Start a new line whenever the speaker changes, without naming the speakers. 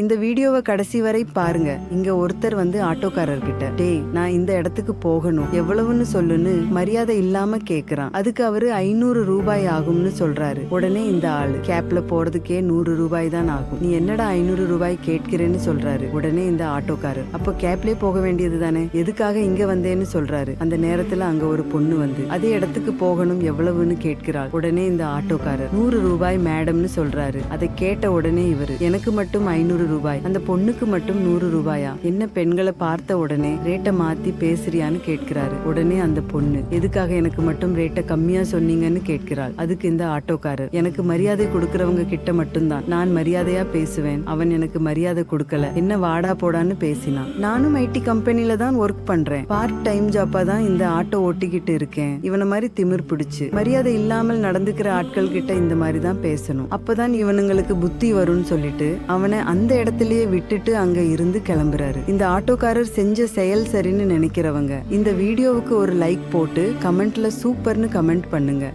இந்த வீடியோவை கடைசி வரை பாருங்க. இங்க ஒருத்தர் வந்து ஆட்டோக்காரர் கிட்ட டேய் நான் இந்த இடத்துக்கு போகணும். எவ்வளவுன்னு சொல்லுன்னு மரியாதை இல்லாம கேக்குறான். அதுக்கு அவரு ஐநூறு ரூபாய் ஆகும்னு சொல்றாரு. உடனே இந்த ஆளு கேப்ல போறதுக்கே நூறு ரூபாய் தான் ஆகும். நீ என்னடா ஐநூறு ரூபாய் கேட்கிறேன்னு சொல்றாரு. உடனே இந்த ஆட்டோக்காரர் அப்போ கேப்லயே போக வேண்டியது தானே? எதுக்காக இங்க வந்தேன்னு சொல்றாரு. அந்த நேரத்துல அங்க ஒரு பொண்ணு வந்து அதே இடத்துக்கு போகணும் எவ்வளவுன்னு கேட்கிறாள். உடனே இந்த ஆட்டோக்காரர் நூறு ரூபாய் மேடம்னு சொல்றாரு. அதை கேட்ட உடனே இவர் எனக்கு மட்டும் ஐநூறு ரூபாய். அந்த பொண்ணுக்கு மட்டும் நூறு ரூபாயா? என்ன பெண்களை பார்த்த உடனே ரேட்டை மாத்தி பேசுறியான்னு கேட்கிறாரு. உடனே அந்த பொண்ணு எதுக்காக எனக்கு மட்டும் ரேட்டை கம்மியா சொன்னீங்கன்னு? கேட்கிறாள். அதுக்கு இந்த ஆட்டோக்காரர் எனக்கு மரியாதை கொடுக்கறவங்க கிட்ட மட்டும்தான். நான் மரியாதையா பேசுவேன். அவன் எனக்கு மரியாதை கொடுக்கல. என்ன வாடா போடான்னு பேசினான் நானும் ஐடி கம்பெனில தான் ஒர்க் பண்றேன். பார்ட் டைம் ஜாப்பா தான் இந்த ஆட்டோ ஓட்டிக்கிட்டு இருக்கேன். இவன மாதிரி திமிர் பிடிச்சு மரியாதை இல்லாமல் நடந்துக்கிற ஆட்கள் கிட்ட இந்த மாதிரி தான் பேசணும். அப்பதான் இவனுங்களுக்கு புத்தி வரும்னு சொல்லிட்டு அவனை அந்த இடத்துலயே விட்டுட்டு அங்க இருந்து கிளம்புறாரு. இந்த ஆட்டோக்காரர் செஞ்ச செயல் சரின்னு நினைக்கிறவங்க. இந்த வீடியோவுக்கு ஒரு லைக் போட்டு கமெண்ட்ல சூப்பர்னு கமெண்ட் பண்ணுங்க.